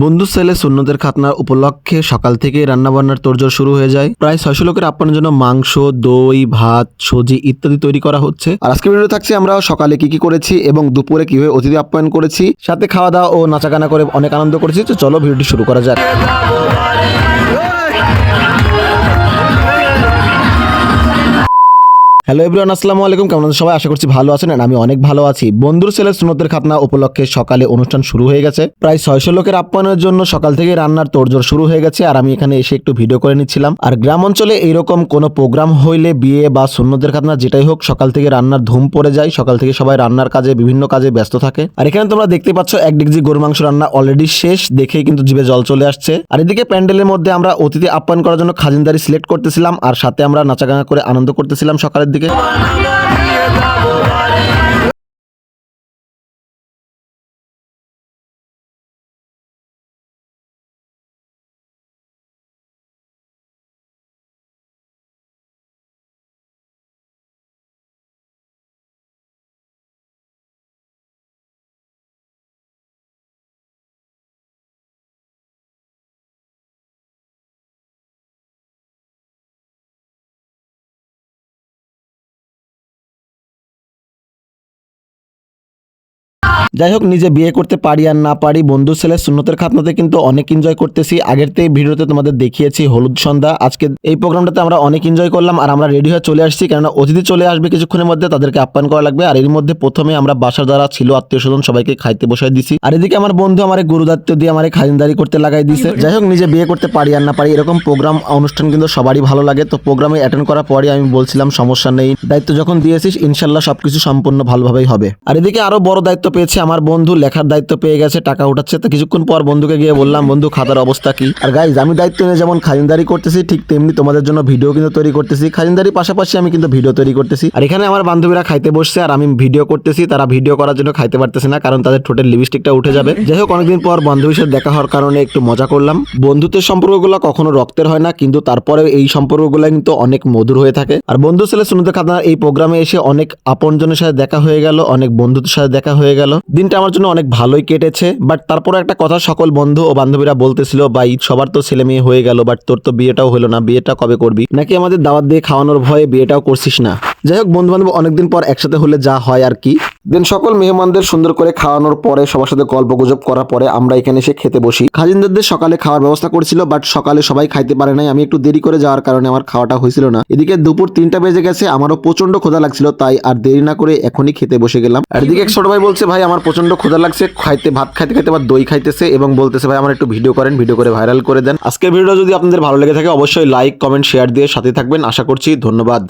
বন্ধু সেলে সুন্নতের খাতনা উপলক্ষে সকাল থেকেই রান্নাবান্নার তোড়জোড় শুরু হয়ে যায়। প্রায় ছয়শো লোকের আপ্যায়নের জন্য মাংস, দই, ভাত, সবজি ইত্যাদি তৈরি করা হচ্ছে। আর আজকে ভিডিও থাকছে আমরা সকালে কি কি করেছি এবং দুপুরে কীভাবে অতিথি আপ্যায়ন করেছি, সাথে খাওয়া দাওয়া ও নাচাগানা করে অনেক আনন্দ করেছি। তো চলো ভিডিওটি শুরু করা যাক। হ্যালো এভরিওয়ান আসসালামু আলাইকুম। কেমন আছেন সবাই? আশা করছি ভালো আছেন and আমি অনেক ভালো আছি। বন্ধুর ছেলে সুনতের খাতনা উপলক্ষে সকালে অনুষ্ঠান শুরু হয়ে গেছে। প্রায় ছয়শো লোকের আপ্যায়নের জন্য সকাল থেকে রান্নার তোড়জোড় শুরু হয়ে গেছে। আর আমি এখানে এসে একটু ভিডিও করে নিচ্ছিলাম। আর গ্রাম অঞ্চলে এইরকম কোনো প্রোগ্রাম হইলে, বিয়ে বা সুন্নতের খাতনা যেটাই হোক, সকাল থেকে রান্নার ধুম পড়ে যায়। সকাল থেকে সবাই রান্নার কাজে, বিভিন্ন কাজে ব্যস্ত থাকে। আর এখানে তোমরা দেখতে পাচ্ছ, এক ডিগ্রি গরু মাংস রান্না অলরেডি শেষ। দেখেই কিন্তু জিভে জল চলে আসছে। আর এদিকে প্যান্ডেলের মধ্যে আমরা অতিথি আপ্যায়ন করার জন্য খাজিনদারি সিলেক্ট করতেছিলাম। আর সাথে আমরা নাচাগানা করে আনন্দ করতেছিলাম সকালের দিকে। থেকে। যাই হোক, নিজে বিয়ে করতে পারি আর না পারি, বন্ধু, ছেলে, সুন্নতের খাতনাতে কিন্তু অনেক এনজয় করতেছি। আগের থেকে ভিডিওতে তোমাদের দেখিয়েছি হলুদ সন্ধ্যা। আজকে এই প্রোগ্রামটাতে আমরা অনেক এনজয় করলাম আর আমরা রেডি হয়ে চলে আসছি। কেননা অতিথি চলে আসবে কিছুক্ষণের মধ্যে, তাদেরকে আপ্যায়ন করা লাগবে। আর এর মধ্যে প্রথমে আমরা বাসার যারা ছিল, আত্মীয় স্বজন, সবাইকে খাইতে বসাই দিছি। আর এদিকে আমার বন্ধু, আমার গুরুদায়িত্ব দিয়ে আমার খাজিনদারি করতে লাগাই দিছে। যাই হোক, নিজে বিয়ে করতে পারি আর না পারি, এরকম প্রোগ্রাম অনুষ্ঠান কিন্তু সবারই ভালো লাগে। তো প্রোগ্রামে অ্যাটেন্ড করার পরে আমি বলছিলাম, সমস্যা নেই। দায়িত্ব যখন দিয়েছিস, ইনশাল্লাহ সবকিছু সম্পূর্ণ ভালোভাবেই হবে। আর এদিকে আরও বড় দায়িত্ব পেয়েছে আমার বন্ধু লেখার দায়িত্ব পেয়ে গেছে, টাকা উঠাচ্ছে। তো কিছুক্ষণ পর বন্ধুকে গিয়ে বললাম, বন্ধু খাতার অবস্থা কি? আর গাইজ আমি দায়িত্ব নিয়ে যেমন খাজিনদারি করতেছি, ঠিক তেমনি তোমাদের জন্য ভিডিও কিন্তু তৈরি করতেছি। খাজিনদারির পাশাপাশি আমি কিন্তু ভিডিও তৈরি করতেছি। আর এখানে আমার বান্ধবীরা খাইতে বসছে, আর আমি ভিডিও করতেছি, তারা ভিডিও করার জন্য খাইতে পারতেছে না, কারণ তাদের ঠোঁটের লিপস্টিকটা উঠে যাবে। যাই হোক, অনেকদিন পর বান্ধবীর সাথে দেখা হওয়ার কারণে একটু মজা করলাম। বন্ধুত্বের সম্পর্কগুলো কখনো রক্তের হয় না, কিন্তু তারপরে এই সম্পর্কগুলো কিন্তু অনেক মধুর হয়ে থাকে। আর বন্ধু ছেলে সুনতে খাতনার এই প্রোগ্রামে এসে অনেক আপনজনের সাথে দেখা হয়ে গেল, অনেক বন্ধুদের সাথে দেখা হয়ে গেল। দিনটা আমার জন্য অনেক ভালোই কেটেছে বাট তারপরে একটা কথা সকল বন্ধু ও বান্ধবীরা বলতেছিল ঈদ সবার তো ছেলে মেয়ে হয়ে গেল বাট তোর তো বিয়েটাও হলো না, বিয়েটা কবে করবি? নাকি আমাদের দাওয়াত দিয়ে খাওয়ানোর ভয়ে বিয়েটাও করছিস না? যাই হোক বন্ধু বান্ধব অনেকদিন পর একসাথে হলে যা হয় আর কি। দেন সকল মেহমানদের সুন্দর করে খাওয়ানোর পরে সবার সাথে গল্প গুজব করার পরে আমরা এখানে এসে খেতে বসি। খাজিনদারদের সকালে খাওয়ার ব্যবস্থা করেছিল, বাট সকালে সবাই খাইতে পারে নাই। আমি একটু দেরি করে যাওয়ার কারণে আমার খাওয়াটা হয়েছিল না। এদিকে দুপুর তিনটা বেজে গেছে, আমারও প্রচণ্ড ক্ষুধা লাগছিল, তাই আর দেরি না করে এখনই খেতে বসে গেলাম। আর এদিকে এক ছোট ভাই বলছে, ভাই, আমার প্রচণ্ড ক্ষুধা লাগছে, খাইতে, ভাত খাইতে খাইতে বা দই খাইতেছে এবং বলতেছে, ভাই, আমার একটু ভিডিও করেন, ভিডিও করে ভাইরাল করে দেন। আজকের ভিডিও যদি আপনাদের ভালো লেগে থাকে, অবশ্যই লাইক, কমেন্ট, শেয়ার দিয়ে সাথে থাকবেন। আশা করছি ধন্যবাদ।